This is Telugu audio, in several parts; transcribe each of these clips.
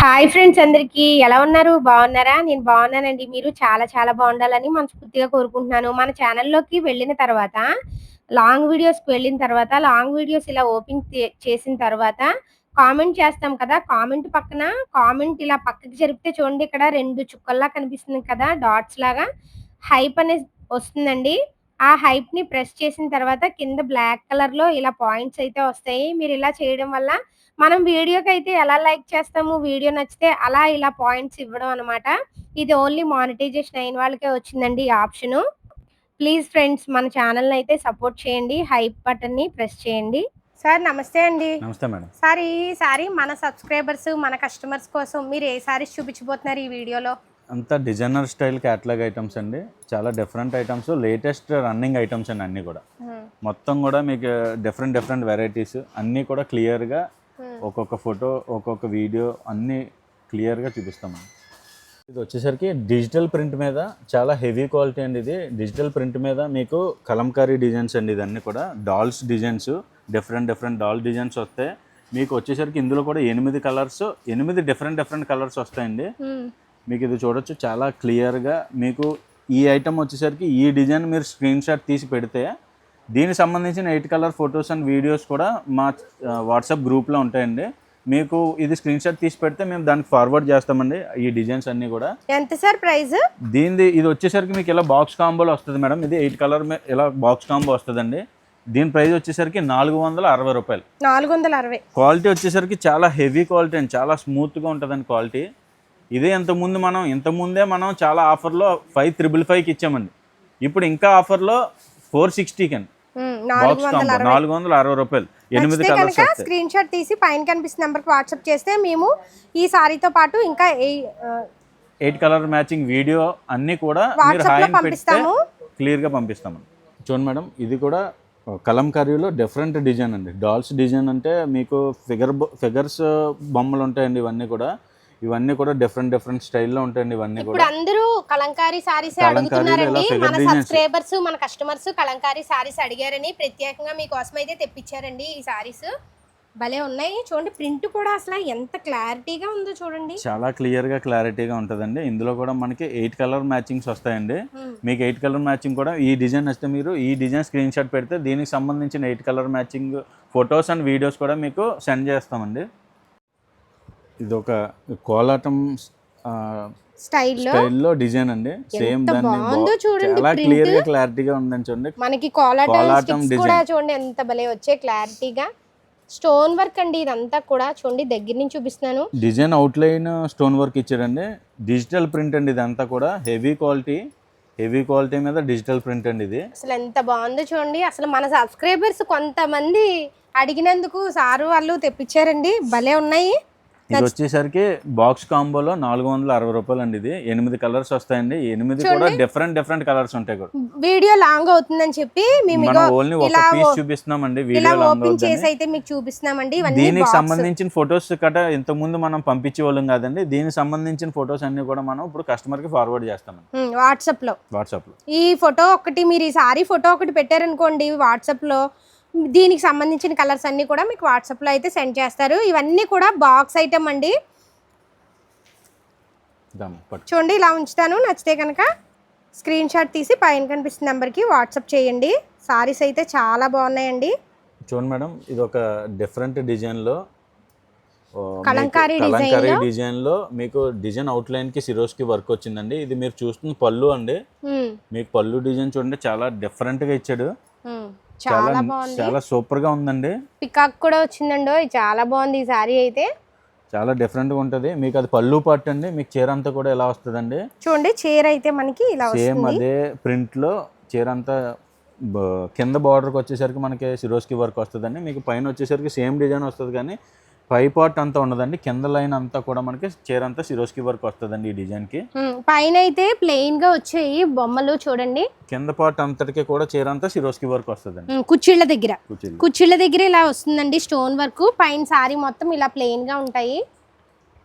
హాయ్ ఫ్రెండ్స్ అందరికీ. ఎలా ఉన్నారు? బాగున్నారా? నేను బాగున్నానండి. మీరు చాలా చాలా బాగుండాలని మనస్ఫూర్తిగా కోరుకుంటున్నాను. మన ఛానల్లోకి వెళ్ళిన తర్వాత లాంగ్ వీడియోస్కి వెళ్ళిన తర్వాత లాంగ్ వీడియోస్ ఇలా ఓపెన్ చేసిన తర్వాత కామెంట్ చేస్తాం కదా. కామెంట్ పక్కన కామెంట్ ఇలా పక్కకి జరిపితే చూడండి ఇక్కడ రెండు చుక్కల్లా కనిపిస్తుంది కదా డాట్స్ లాగా. హైప్ అనేది వస్తుందండి. ఆ హైప్ని ప్రెస్ చేసిన తర్వాత కింద బ్లాక్ కలర్లో ఇలా పాయింట్స్ అయితే వస్తాయి. మీరు ఇలా చేయడం వల్ల మనం వీడియోకి అయితే ఎలా లైక్ చేస్తాము వీడియో నచ్చితే అలా ఇలా పాయింట్స్ ఇవ్వడం అనమాట ఇది ఓన్లీ మానిటైజేషన్ అయిన వాళ్ళకే వచ్చిందండి ఈ ఆప్షన్. ప్లీజ్ ఫ్రెండ్స్ మన ఛానల్ అయితే సపోర్ట్ చేయండి. హైప్ బటన్ని ప్రెస్ చేయండి. సార్ నమస్తే అండి. నమస్తే మేడం. సార్ ఈ సారి మన సబ్స్క్రైబర్స్ మన కస్టమర్స్ కోసం మీరు ఏ సారీస్ చూపించబోతున్నారు ఈ వీడియోలో? అంతా డిజైనర్ స్టైల్ క్యాటలాగ్ ఐటమ్స్ అండి. చాలా different items latest running items అండి అన్నీ కూడా. మొత్తం కూడా మీకు డిఫరెంట్ డిఫరెంట్ వెరైటీస్ అన్నీ కూడా క్లియర్గా ఒక్కొక్క ఫోటో ఒక్కొక్క వీడియో అన్నీ క్లియర్గా చూపిస్తామండి ఇది వచ్చేసరికి డిజిటల్ ప్రింట్ మీద చాలా హెవీ క్వాలిటీ అండి ఇది. డిజిటల్ ప్రింట్ మీద మీకు కలంకారీ డిజైన్స్ అండి ఇదన్నీ కూడా. Dolls designs different different doll designs వస్తాయి మీకు వచ్చేసరికి ఇందులో కూడా ఎనిమిది కలర్స్ ఎనిమిది డిఫరెంట్ డిఫరెంట్ కలర్స్ వస్తాయండి. మీకు ఇది చూడొచ్చు. చాలా క్లియర్గా మీకు ఈ ఐటమ్ వచ్చేసరికి ఈ డిజైన్ మీరు స్క్రీన్ షాట్ తీసి పెడితే దీనికి సంబంధించిన eight colour photos and videos కూడా మా వాట్సాప్ గ్రూప్లో ఉంటాయండి. మీకు ఇది స్క్రీన్ షాట్ తీసి పెడితే మేము దానికి ఫార్వర్డ్ చేస్తామండి ఈ డిజైన్స్ అన్నీ కూడా. ఎంత సార్ ప్రైస్? దీనిది ఇది వచ్చేసరికి మీకు ఇలా బాక్స్ కాంబోలో వస్తుంది మేడం. ఇది ఎయిట్ కలర్ ఇలా బాక్స్ కాంబో వస్తుందండి. దీని ప్రైస్ వచ్చేసరికి నాలుగు వందల అరవై రూపాయలు. నాలుగు వందల అరవై. క్వాలిటీ వచ్చేసరికి చాలా హెవీ క్వాలిటీ అండి. చాలా స్మూత్గా ఉంటుందండి క్వాలిటీ. ఇదే ఇంతకుముందు మనం ఇంతకుముందే మనం చాలా ఆఫర్లో ఫైవ్ త్రిబుల్ ఫైవ్కి ఇచ్చామండి. ఇప్పుడు ఇంకా ఆఫర్లో ఫోర్ సిక్స్టీకి అండి. నాలుగు బాక్స్ వందల కాంబో అరవై. నాలుగు వందల అరవై రూపాయలు. ఎనిమిది కలర్స్ స్క్రీన్ షాట్ తీసి పైన కనిపిస్తున్న నెంబర్కి వాట్సాప్ చేస్తే మేము ఈ సారీతో పాటు ఇంకా ఎయిట్ కలర్ మ్యాచింగ్ వీడియో అన్నీ కూడా మీరు హాయ్ పంపిస్తాము. క్లియర్గా పంపిస్తామండి. చూడండి మేడం ఇది కూడా కలంకారీలో డిఫరెంట్ డిజైన్ అండి. డాల్స్ డిజైన్ అంటే మీకు ఫిగర్ ఫిగర్స్ బొమ్మలు ఉంటాయండి ఇవన్నీ కూడా. ఇవన్నీ కూడా డిఫరెంట్ డిఫరెంట్ స్టైల్లో ఉంటాయండి ఇవన్నీ ఇప్పుడు కూడా. అందరూ కలంకారీ సారీస్ అడుగుతున్నారండి. మన. సబ్స్క్రైబర్స్ మన కస్టమర్స్ కలంకారీ సారీస్ అడిగారని ప్రత్యేకంగా మీకోసం అయితే తెప్పించారండి ఈ సారీస్. భలే ఉన్నాయి. చూడండి ప్రింట్ కూడా అసలు ఎంత క్లారిటీగా ఉందో చూడండి. చాలా క్లియర్గా క్లారిటీగా ఉంటుందండి. ఇందులో కూడా మనకి ఎయిట్ కలర్ మ్యాచింగ్స్ వస్తాయండి. మీకు ఎయిట్ కలర్ మ్యాచింగ్ కూడా ఈ డిజైన్ వస్తే మీరు ఈ డిజైన్ స్క్రీన్ షాట్ పెడితే దీనికి సంబంధించిన eight colour matching photos and videos కూడా మీకు సెండ్ చేస్తామండి. ఇది ఒక కోలాటం స్టైల్లో? స్టైల్లో డిజైన్ అండి. సేమ్ దాన్ని చూడండి చాలా. క్లియర్గా క్లారిటీగా ఉందని చూడండి. మనకి కోలాటం కూడా చూడండి ఎంత భలే వచ్చే క్లారిటీగా. స్టోన్ వర్క్ అండి ఇదంతా కూడా. చూడండి దగ్గర నుంచి చూపిస్తున్నాను. డిజైన్ అవుట్లైన్ స్టోన్ వర్క్ ఇచ్చాడండి డిజిటల్ ప్రింట్ అండి ఇదంతా కూడా. Heavy quality. హెవీ క్వాలిటీ మీద డిజిటల్ ప్రింట్ అండి ఇది. అసలు ఎంత బాగుందో చూడండి. అసలు మన సబ్స్క్రైబర్స్ కొంతమంది అడిగినందుకు సారు వాళ్ళు తెప్పించారండి. భలే ఉన్నాయి. ఇది వచ్చేసరికి బాక్స్ కాంబోలో నాలుగు వందల అరవై రూపాయలు అండి ఇది. ఎనిమిది కలర్స్ వస్తాయండి. ఎనిమిది కూడా డిఫరెంట్ డిఫరెంట్ కలర్స్ ఉంటాయి కూడా. వీడియో లాంగ్ అవుతుందని చెప్పి మేము ఓన్లీ ఒక పీస్ చూపిస్తున్నామండి. వీడియో లాంగ్ ఓపెన్ చేసి అయితే మీకు చూపిస్తున్నామండి. దీనికి. సంబంధించిన ఫొటోస్ కట ఇంత ముందు మనం పంపించే వాళ్ళం కాదండి. దీనికి సంబంధించిన ఫొటోస్ అన్ని కూడా మనం ఇప్పుడు కస్టమర్కి ఫార్వర్డ్ చేస్తామండి. ఉమ్, వాట్సాప్లో. వాట్సాప్లో. ఈ ఫోటో ఒకటి మీరు ఈ సారీ ఫోటో ఒకటి పెట్టారనుకోండి వాట్సాప్లో దీనికి సంబంధించిన కలర్స్ అన్ని కూడా మీకు వాట్సాప్లో అయితే సెండ్ చేస్తారు. ఇవన్నీ కూడా బాక్స్ ఐటమ్ అండి. చూడండి ఇలా ఉంచుతాను. నచ్చితే కనుక స్క్రీన్ షాట్ తీసి పైన కనిపిస్తున్న నెంబర్కి వాట్సాప్ చేయండి. సారీస్ అయితే చాలా బాగున్నాయండి. చూడండి మేడం ఇది ఒక డిఫరెంట్ డిజైన్లో ఓ, మీకు కలంకారీ? డిజైన్లో మీకు డిజైన్ అవుట్ లైన్కి సిరోస్కి వర్క్ వచ్చిందండి. ఇది మీరు చూస్తున్న పళ్ళు అండి. మీకు పళ్ళు డిజైన్ చూడండి చాలా డిఫరెంట్గా ఇచ్చాడు. చాలా బాగుంది. చాలా సూపర్గా ఉందండి. పికాక్ కూడా వచ్చిందండి చాలా బాగుంది ఈ సారీ అయితే. చాలా డిఫరెంట్గా ఉంటది. మీకు అది పళ్ళు పార్ట్ అండి మీకు చీర అంతా కూడా ఎలా వస్తుందండి? చూడండి చీర అయితే మనకి ఇలా సేమ్ అదే ప్రింట్లో చీర అంతా కింద బార్డర్కి వచ్చేసరికి మనకి సిరోస్కి వర్క్ వస్తుందండి. మీకు పైన వచ్చేసరికి సేమ్ డిజైన్ వస్తుంది కానీ పై పార్ట్ అంతా ఉండదండి. కింద లైన్ అంతా కూడా మనకి చీర అంతా సిరోస్కి వర్క్ వస్తుందండి ఈ డిజైన్కి. ఉమ్, పైన అయితే ప్లెయిన్గా వచ్చాయి బొమ్మలు చూడండి. కింద పార్ట్ అంతటికి కూడా చీర అంతా సిరోస్కి వర్క్ వస్తుందండి. కుర్చీళ్ళ దగ్గర. కుర్చీళ్ళ దగ్గర ఇలా వస్తుందండి స్టోన్ వర్క్. పైన సారీ మొత్తం ఇలా ప్లెయిన్గా ఉంటాయి.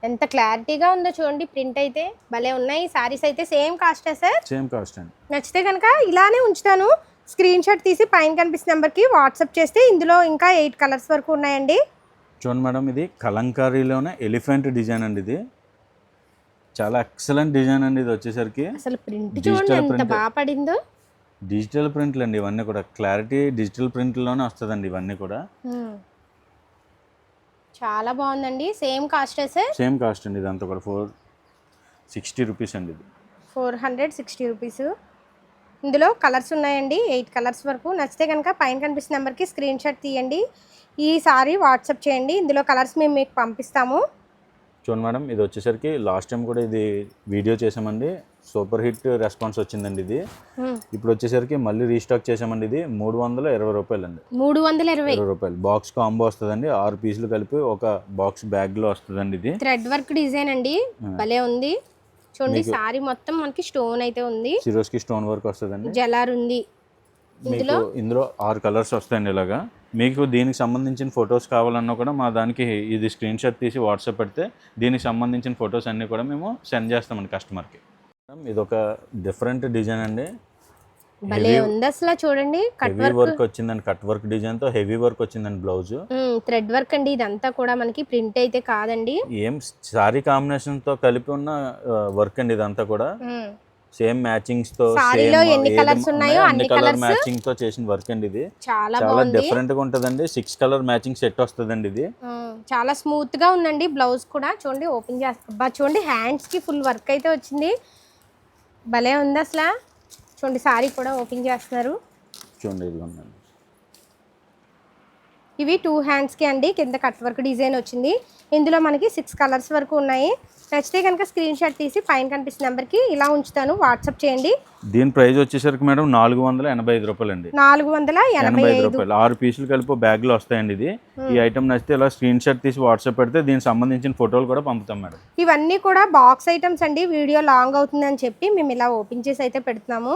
ఎంత క్లారిటీగా ఉందో చూడండి ప్రింట్ అయితే. భలే ఉన్నాయి. సారీస్ అయితే సేమ్ కాస్టే సార్? సేమ్ కాస్ట్ అండి. నచ్చితే కనుక ఇలానే ఉంచుతాను. స్క్రీన్ షాట్ తీసి పైన కనిపిస్తున్న నెంబర్కి వాట్సాప్ చేస్తే ఇందులో ఇంకా ఎయిట్ కలర్స్ వరకు ఉన్నాయండి. చూడండి మేడం ఇది కలంకారీలోనే ఎలిఫెంట్ డిజైన్ అండి ఇది. చాలా ఎక్సలెంట్ డిజైన్ అండి ఇది వచ్చేసరికి. అసలు ప్రింట్ చూడండి ఎంత print. బాగా పడిందో. డిజిటల్ ప్రింట్లు అండి ఇవన్నీ కూడా. క్లారిటీ డిజిటల్ ప్రింట్లోనే వస్తుందండి ఇవన్నీ కూడా. చాలా బాగుందండి. సేమ్ కాస్ట్ సేమ్ కాస్ట్ అండి ఇదంతా కూడా. ఫోర్ సిక్స్టీ రూపీస్ అండి ఇది. Four hundred sixty rupees. ఇందులో కలర్స్ ఉన్నాయండి. ఎయిట్ కలర్స్ వరకు. నచ్చితే కనుక పైన కనిపిస్తున్న నెంబర్కి స్క్రీన్ షాట్ తీయండి. ఈ సారీ వాట్సాప్ చేయండి. ఇందులో కలర్స్ మేము మీకు పంపిస్తాము. చూడండి మేడం ఇది వచ్చేసరికి లాస్ట్ టైం కూడా ఇది వీడియో చేసామండి. సూపర్ హిట్ రెస్పాన్స్ వచ్చిందండి ఇది. ఇప్పుడు వచ్చేసరికి మళ్ళీ రీస్టాక్ చేసామండి ఇది. మూడు వందల ఇరవై రూపాయలు అండి మూడు వందల ఇరవై. రూపాయలు. బాక్స్ కాంబో వస్తుందండి. ఆరు పీసులు కలిపి ఒక బాక్స్ బ్యాగ్లో వస్తుందండి ఇది. థ్రెడ్ వర్క్ డిజైన్ అండి. భలే ఉంది. చూడండి సారీ మొత్తం మనకి స్టోన్ అయితే ఉంది. సిరోస్కి స్టోన్ వర్క్ వస్తుందండి. జలార్ ఉంది. మీకు ఇందులో ఆరు కలర్స్ వస్తాయండి ఇలాగా. మీకు దీనికి సంబంధించిన ఫొటోస్ కావాలన్నా కూడా మా దానికి ఇది స్క్రీన్ షాట్ తీసి వాట్సాప్ పెడితే దీనికి సంబంధించిన ఫొటోస్ అన్నీ కూడా మేము సెండ్ చేస్తామండి కస్టమర్కి. ఇది ఒక డిఫరెంట్ డిజైన్ అండి. భలే ఉంది అసలు చూడండి. కట్ హెవీ వర్క్ వచ్చిందండి. కట్ వర్క్ డిజైన్తో హెవీ వర్క్ వచ్చిందండి బ్లౌజ్ థ్రెడ్ వర్క్ అండి. ఇదంతా కూడా మనకి ప్రింట్ అయితే కాదండి. ఏం సారీ కాంబినేషన్తో కలిపి ఉన్న వర్క్ అండి ఇదంతా కూడా. సేమ్ మ్యాచింగ్స్తో సారీలో ఎన్ని colours ఉన్నాయో అన్ని కలర్. మ్యాచింగ్తో చేసిన వర్క్ అండి ఇది. చాలా చాలా డిఫరెంట్గా ఉంటదండి. సిక్స్ కలర్ మ్యాచింగ్ సెట్ వస్తుందండి ఇది. చాలా స్మూత్గా ఉందండి బ్లౌజ్ కూడా. చూడండి ఓపెన్ చేస్తా. చూడండి హ్యాండ్స్కి ఫుల్ వర్క్ అయితే వచ్చింది. భలే ఉంది అసలు. చూడండి సారీ కూడా ఓపెన్ చేస్తున్నారు. చూడండి ఇవి టూ హ్యాండ్స్కి అండి కింద కట్ వర్క్ డిజైన్ వచ్చింది. ఇందులో మనకి సిక్స్ కలర్స్ వరకు ఉన్నాయి. నచ్చితే కనుక స్క్రీన్ షాట్ తీసి పైన కనిపిస్తున్న నెంబర్కి ఇలా ఉంచుతాను. వాట్సాప్ చేయండి. దీని ప్రైస్ వచ్చేసరికి మేడం నాలుగు వందల ఎనభై ఐదు రూపాయలు అండి నాలుగు వందల ఎనభై ఐదు. రూపాయలు. ఆరు పీసులు కలిపి బ్యాగ్లో వస్తాయండి ఇది. ఈ ఐటమ్ నచ్చితే ఇలా స్క్రీన్ షాట్ తీసి వాట్సాప్ పెడితే దీనికి సంబంధించిన ఫోటోలు కూడా పంపుతాం మేడం. ఇవన్నీ కూడా బాక్స్ ఐటమ్స్ అండి. వీడియో లాంగ్ అవుతుందని చెప్పి మేము ఇలా ఓపెన్ చేసి అయితే పెడుతున్నాము.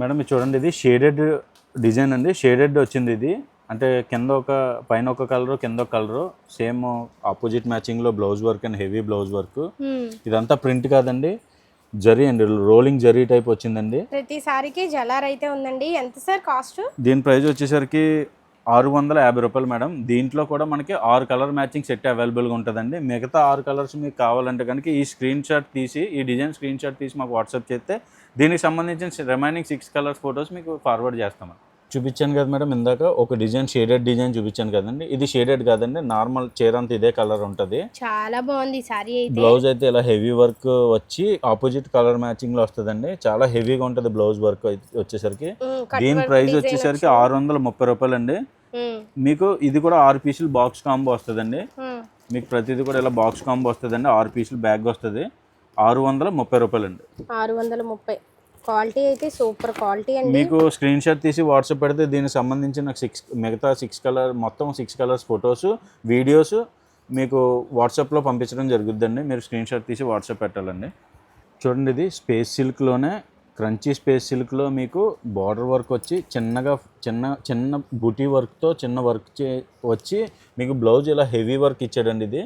మేడం చూడండి ఇది షేడెడ్ డిజైన్ అండి. షేడెడ్ వచ్చింది ఇది. అంటే కింద ఒక పైన ఒక కలర్ కింద ఒక colour. Same opposite మ్యాచింగ్లో blouse work and heavy blouse work. ఇదంతా ప్రింట్ కాదండి. జరీ అండి రోలింగ్ జరీ టైప్ వచ్చిందండి. ప్రతి సారీకి జలార్ అయితే ఉందండి. ఎంత సార్ కాస్ట్? దీని ప్రైస్ వచ్చేసరికి ఆరు వందల యాభై రూపాయలు మేడం. దీంట్లో కూడా మనకి ఆరు కలర్ మ్యాచింగ్ సెట్ అవైలబుల్గా ఉంటుందండి. మిగతా ఆరు కలర్స్ మీకు కావాలంటే కనుక ఈ స్క్రీన్ షాట్ తీసి ఈ డిజైన్ స్క్రీన్ షాట్ తీసి మాకు వాట్సాప్ చేస్తే దీనికి సంబంధించిన రిమైనింగ్ సిక్స్ కలర్స్ ఫొటోస్ మీకు ఫార్వర్డ్ చేస్తాం. చూపించాను కదా మేడం ఇందాక ఒక డిజైన్ షేడెడ్ డిజైన్ చూపించాను కదండి. ఇది షేడెడ్ కాదండి నార్మల్ చీర అంతా ఇదే కలర్ ఉంటుంది. చాలా బాగుంది సారీ అయితే. బ్లౌజ్ అయితే ఇలా హెవీ వర్క్ వచ్చి ఆపోజిట్ కలర్ మ్యాచింగ్లో వస్తుందండి. చాలా హెవీగా ఉంటుంది బ్లౌజ్ వర్క్ వచ్చేసరికి. దీని ప్రైస్ వచ్చేసరికి. ఆరు వందల ముప్పై రూపాయలు అండి మీకు ఇది కూడా ఆరు పీసులు బాక్స్ కాంబో వస్తుందండి. మీకు ప్రతిదీ కూడా ఇలా బాక్స్ కాంబో వస్తుందండి ఆరు పీసులు బ్యాగ్ వస్తుంది. ఆరు వందల ముప్పై రూపాయలు అండి ఆరు వందల ముప్పై. క్వాలిటీ అయితే సూపర్ క్వాలిటీ అండి. మీకు స్క్రీన్ షాట్ తీసి వాట్సాప్ పెడితే దీనికి సంబంధించి నాకు సిక్స్ మిగతా సిక్స్ కలర్ మొత్తం సిక్స్ కలర్స్ ఫొటోస్ వీడియోస్ మీకు వాట్సాప్లో పంపించడం జరుగుద్దండి. మీరు స్క్రీన్ షాట్ తీసి వాట్సాప్ పెట్టాలండి. చూడండి ఇది స్పేస్ సిల్క్లోనే క్రంచీ స్పేస్ సిల్క్లో మీకు బార్డర్ వర్క్ వచ్చి చిన్నగా చిన్న చిన్న బుటీ వర్క్తో చిన్న వర్క్ చే వచ్చి మీకు బ్లౌజ్ ఇలా హెవీ వర్క్ ఇచ్చాడండి ఇది.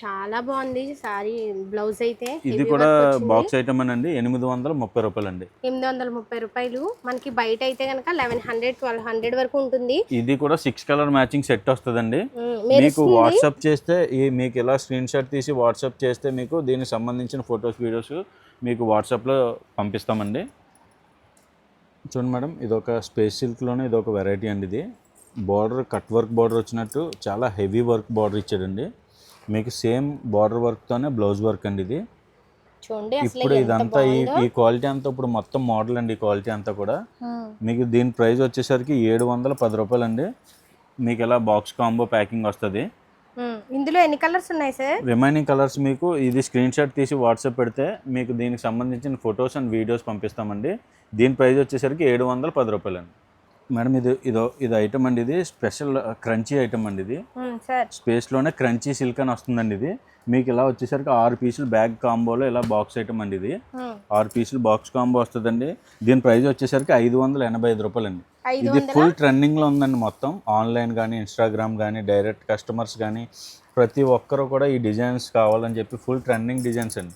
చాలా బాగుంది సారీ బ్లౌజ్ అయితే ఇది కూడా. బాక్స్ ఐటమ్ అండి ఎనిమిది వందల ముప్పై రూపాయలు అండి ఎనిమిది వందల ముప్పై రూపాయలు. మనకి బయట అయితే కనుక లెవెన్ హండ్రెడ్ ట్వెల్వ్ హండ్రెడ్ వరకు ఉంటుంది. ఇది కూడా సిక్స్ కలర్ మ్యాచింగ్ సెట్ వస్తుందండి. మీకు. వాట్సాప్ చేస్తే ఈ మీకు ఇలా స్క్రీన్ షాట్ తీసి వాట్సాప్ చేస్తే మీకు దీనికి సంబంధించిన ఫొటోస్ వీడియోస్ మీకు వాట్సాప్లో పంపిస్తామండి. చూడండి మేడం ఇది ఒక స్పేస్ సిల్క్లోనే ఇది ఒక వెరైటీ అండి ఇది. బార్డర్ కట్ వర్క్ బార్డర్ వచ్చినట్టు చాలా హెవీ వర్క్ బార్డర్ ఇచ్చాడండి. మీకు సేమ్ బార్డర్ వర్క్తోనే బ్లౌజ్ వర్క్ అండి ఇది. చూడండి అసలు ఇప్పుడు ఇదంతా ఈ. ఈ క్వాలిటీ అంతా ఇప్పుడు మొత్తం మోడల్ అండి ఈ క్వాలిటీ అంతా కూడా. మీకు దీని ప్రైస్ వచ్చేసరికి ఏడు వందల పది రూపాయలు అండి మీకు ఇలా బాక్స్ కాంబో ప్యాకింగ్ వస్తుంది. ఇందులో ఎన్ని కలర్స్ ఉన్నాయి సార్? రిమైనింగ్ కలర్స్ మీకు ఇది స్క్రీన్ షాట్ తీసి వాట్సాప్ పెడితే మీకు దీనికి సంబంధించిన ఫొటోస్ అండ్ వీడియోస్ పంపిస్తామండి. దీని ప్రైస్ వచ్చేసరికి ఏడు వందల పది రూపాయలు అండి మేడం ఇది ఇదో ఇది ఐటమ్ అండి ఇది. స్పెషల్ క్రంచీ ఐటమ్ అండి ఇది. హ్మ్, సార్. స్పేస్లోనే క్రంచీ సిల్క్ అని వస్తుందండి ఇది. మీకు ఇలా వచ్చేసరికి ఆరు పీసులు బ్యాగ్ కాంబోలో ఇలా బాక్స్ ఐటమ్ అండి ఇది. ఆరు పీసులు బాక్స్ కాంబో వస్తుందండి. దీని ప్రైస్ వచ్చేసరికి ఐదు వందల ఎనభై ఐదు రూపాయలు అండి ఐదు ఇది ఫుల్ ట్రెండింగ్లో ఉందండి మొత్తం. ఆన్లైన్ కానీ ఇన్స్టాగ్రామ్ కానీ డైరెక్ట్ కస్టమర్స్ కానీ ప్రతి ఒక్కరు కూడా ఈ డిజైన్స్ కావాలని చెప్పి ఫుల్ ట్రెండింగ్ డిజైన్స్ అండి.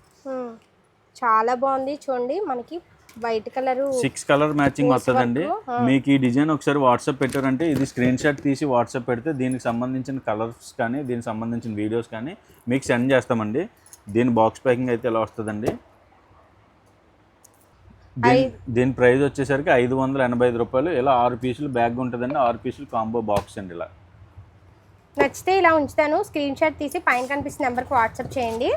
చాలా బాగుంది. చూడండి మనకి white colour six colour matching వస్తుందండి. మీకు ఈ డిజైన్ ఒకసారి వాట్సాప్ పెట్టారంటే ఇది స్క్రీన్ షాట్ తీసి వాట్సాప్ పెడితే దీనికి సంబంధించిన కలర్స్ కానీ దీనికి సంబంధించిన వీడియోస్ కానీ మీకు సెండ్ చేస్తామండి. దీని బాక్స్ ప్యాకింగ్ అయితే ఎలా వస్తుందండి? దీని దీని ప్రైస్ వచ్చేసరికి ఐదు వందల ఎనభై ఐదు రూపాయలు. ఇలా ఆరు పీసులు బ్యాగ్ ఉంటుందండి. ఆరు పీసులు కాంబో బాక్స్ అండి ఇలా. నచ్చితే ఇలా ఉంచుతాను. స్క్రీన్ షాట్ తీసి పైన కనిపిస్తున్న నెంబర్కి వాట్సాప్ చేయండి.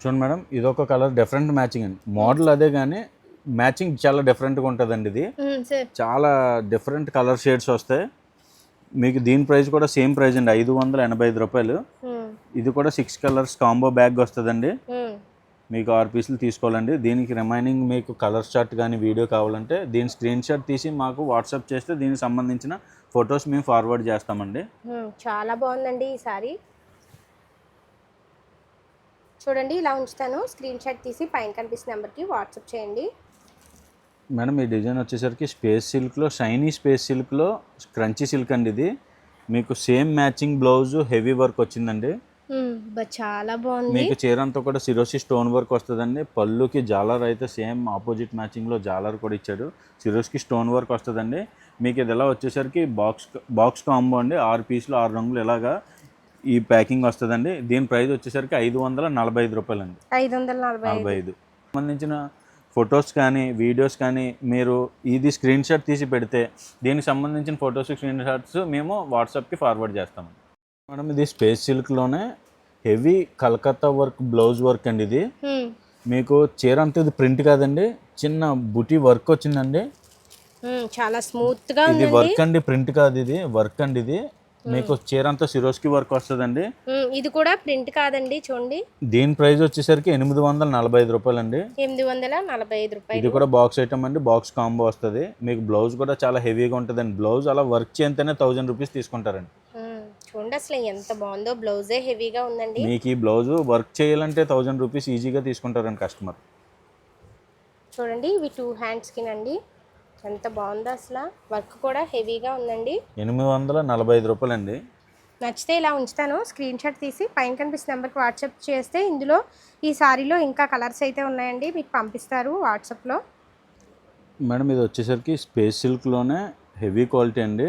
చూడండి మేడం ఇది ఒక కలర్ డిఫరెంట్ మ్యాచింగ్ అండి. మోడల్ అదే కానీ మ్యాచింగ్ చాలా డిఫరెంట్గా ఉంటుందండి ఇది. చాలా డిఫరెంట్ కలర్ షేడ్స్ వస్తాయి. మీకు దీని ప్రైస్ కూడా సేమ్ ప్రైస్ అండి. ఐదు వందల ఎనభై ఐదు రూపాయలు. ఇది కూడా సిక్స్ కలర్స్ కాంబో బ్యాగ్ వస్తుందండి. మీకు ఆరు పీసులు తీసుకోవాలండి. దీనికి రిమైనింగ్ మీకు కలర్ షాట్ కానీ వీడియో కావాలంటే దీని స్క్రీన్ షాట్ తీసి మాకు వాట్సాప్ చేస్తే దీనికి సంబంధించిన ఫొటోస్ మేము ఫార్వర్డ్ చేస్తామండి. చాలా బాగుందండి ఈ సారీ చూడండి ఇలా ఉంచుతాను. స్క్రీన్ షాట్ తీసి పైన కనిపిస్తున్న నెంబర్కి వాట్సాప్ చేయండి. మేడం ఈ డిజైన్ వచ్చేసరికి స్పేస్ సిల్క్లో షైనీ స్పేస్ సిల్క్లో క్రంచీ సిల్క్ అండి ఇది. మీకు same matching blouse heavy work వచ్చిందండి. చాలా బాగుంది. మీకు చీర అంతా కూడా సిరోసి స్టోన్ వర్క్ వస్తుందండి. పళ్ళుకి జాలర్ అయితే సేమ్ ఆపోజిట్ మ్యాచింగ్లో జాలర్ కూడా ఇచ్చాడు. సిరోస్కి స్టోన్ వర్క్ వస్తుందండి. మీకు ఇది ఎలా వచ్చేసరికి బాక్స్ బాక్స్ కాంబో అండి. ఆరు పీసులు ఆరు రంగులు ఇలాగా ఈ ప్యాకింగ్ వస్తుందండి. దీని ప్రైస్ వచ్చేసరికి ఐదు వందల నలభై ఐదు రూపాయలు అండి ఐదు వందల నలభై నలభై ఐదు. సంబంధించిన ఫొటోస్ కానీ వీడియోస్ కానీ మీరు ఇది స్క్రీన్ షాట్ తీసి పెడితే దీనికి సంబంధించిన ఫొటోస్ స్క్రీన్ షాట్స్ మేము వాట్సాప్కి ఫార్వర్డ్ చేస్తాము మేడం ఇది space సిల్క్లోనే heavy Calcutta work blouse work అండి ఇది. మీకు చీర అంతా ఇది ప్రింట్ కాదండి చిన్న బుటీ వర్క్ వచ్చిందండి. చాలా స్మూత్గా ఇది వర్క్ అండి ప్రింట్ కాదు ఇది వర్క్ అండి ఇది. మీకు చీర అంతా సిరోస్కి వర్క్ వస్తుందండి. ఇది కూడా ప్రింట్ కాదండి చూడండి. దీని ప్రైస్ వచ్చేసరికి ఎనిమిది వందల నలభై ఐదు రూపాయలు అండి. ఎనిమిది వందల నలభై ఐదు ఇది రూపాయలు కూడా బాక్స్ ఐటమ్ అండి బాక్స్ కాంబో వస్తుంది. మీకు బ్లౌజ్ కూడా చాలా హెవీగా ఉంటుందండి. బ్లౌజ్ అలా వర్క్ చేస్తేనే థౌజండ్ రూపీస్ తీసుకుంటారండి. చూడండి అసలు ఎంత బాగుందో. బ్లౌజే హెవీగా ఉందండి. మీకు ఈ బ్లౌజ్ వర్క్ చేయాలంటే థౌజండ్ రూపీస్ ఈజీగా తీసుకుంటారండి కస్టమర్. చూడండి ఇవి టూ హ్యాండ్స్కి అండి ఎంత బాగుందో అసలు. వర్క్ కూడా హెవీగా ఉందండి. ఎనిమిది వందల నలభై ఐదు రూపాయలు అండి నచ్చితే ఇలా ఉంచుతాను. స్క్రీన్ షాట్ తీసి పైన కనిపిస్తున్న నెంబర్కి వాట్సాప్ చేస్తే ఇందులో ఈ సారీలో ఇంకా కలర్స్ అయితే ఉన్నాయండి. మీకు పంపిస్తారు వాట్సాప్లో. మేడం ఇది వచ్చేసరికి స్పేస్ సిల్క్లోనే హెవీ క్వాలిటీ అండి.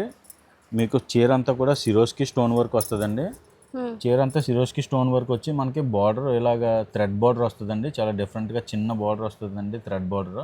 మీకు చీర అంతా కూడా సిరోస్కి స్టోన్ వర్క్ వస్తుందండి. చీర అంతా సిరోస్కి స్టోన్ వర్క్ వచ్చి మనకి బార్డర్ ఇలాగ థ్రెడ్ బార్డర్ వస్తుందండి. చాలా డిఫరెంట్గా చిన్న బార్డర్ వస్తుందండి థ్రెడ్ బార్డర్.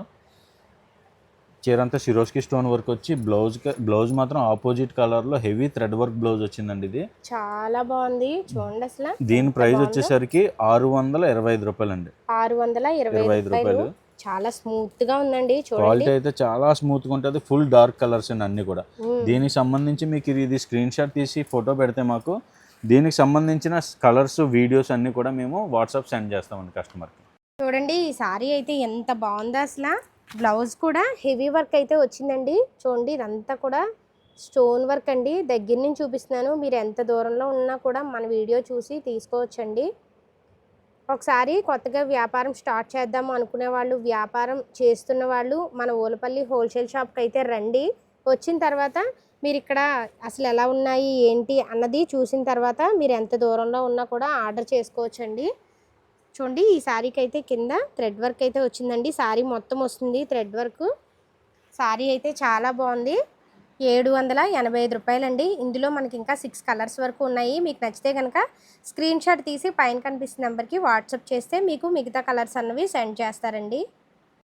చీర అంతా సిరోస్కి స్టోన్ వర్క్ వచ్చి బ్లౌజ్ బ్లౌజ్ మాత్రం ఆపోజిట్ కలర్లో హెవీ థ్రెడ్ వర్క్ బ్లౌజ్ వచ్చిందండి ఇది. చాలా బాగుంది. చూడండి అసలు. దీని ప్రైస్ వచ్చేసరికి ఆరు వందల ఇరవై ఐదు రూపాయలు అండి ఆరు వందల ఇరవై ఐదు రూపాయలు. చాలా స్మూత్గా ఉందండి క్వాలిటీ అయితే చాలా స్మూత్గా ఉంటుంది ఫుల్ డార్క్ కలర్స్ అన్నీ కూడా. హ్మ్. దీనికి సంబంధించి మీకు ఇది- ఇది స్క్రీన్ షాట్ తీసి ఫోటో పెడితే మాకు దీనికి సంబంధించిన కలర్స్ వీడియోస్ అన్నీ కూడా మేము వాట్సాప్ సెండ్ చేస్తామండి కస్టమర్కి చూడండి ఈ సారీ అయితే ఎంత బాగుందో అసలు. బ్లౌజ్ కూడా హెవీ వర్క్ అయితే వచ్చిందండి. చూడండి ఇదంతా కూడా స్టోన్ వర్క్ అండి. దగ్గర నుంచి చూపిస్తున్నాను. మీరు ఎంత దూరంలో ఉన్నా కూడా మన వీడియో చూసి తీసుకోవచ్చండి. ఒకసారి కొత్తగా వ్యాపారం స్టార్ట్ చేద్దాము అనుకునే వాళ్ళు వ్యాపారం చేస్తున్న వాళ్ళు మన ఓలపల్లి హోల్సేల్ షాప్కి అయితే రండి. వచ్చిన తర్వాత మీరు ఇక్కడ అసలు ఎలా ఉన్నాయి ఏంటి అన్నది చూసిన తర్వాత మీరు ఎంత దూరంలో ఉన్నా కూడా ఆర్డర్ చేసుకోవచ్చండి. చూడండి ఈ శారీకి అయితే కింద థ్రెడ్ వర్క్ అయితే వచ్చిందండి. శారీ మొత్తం వస్తుంది థ్రెడ్ వర్క్. శారీ అయితే చాలా బాగుంది. ఏడు వందల ఎనభై ఐదు రూపాయలండి. ఇందులో మనకి ఇంకా సిక్స్ కలర్స్ వరకు ఉన్నాయి. మీకు నచ్చితే కనుక స్క్రీన్ షాట్ తీసి పైన కనిపిస్తున్న నెంబర్కి వాట్సాప్ చేస్తే మీకు మిగతా కలర్స్ అన్నవి సెండ్ చేస్తారండి.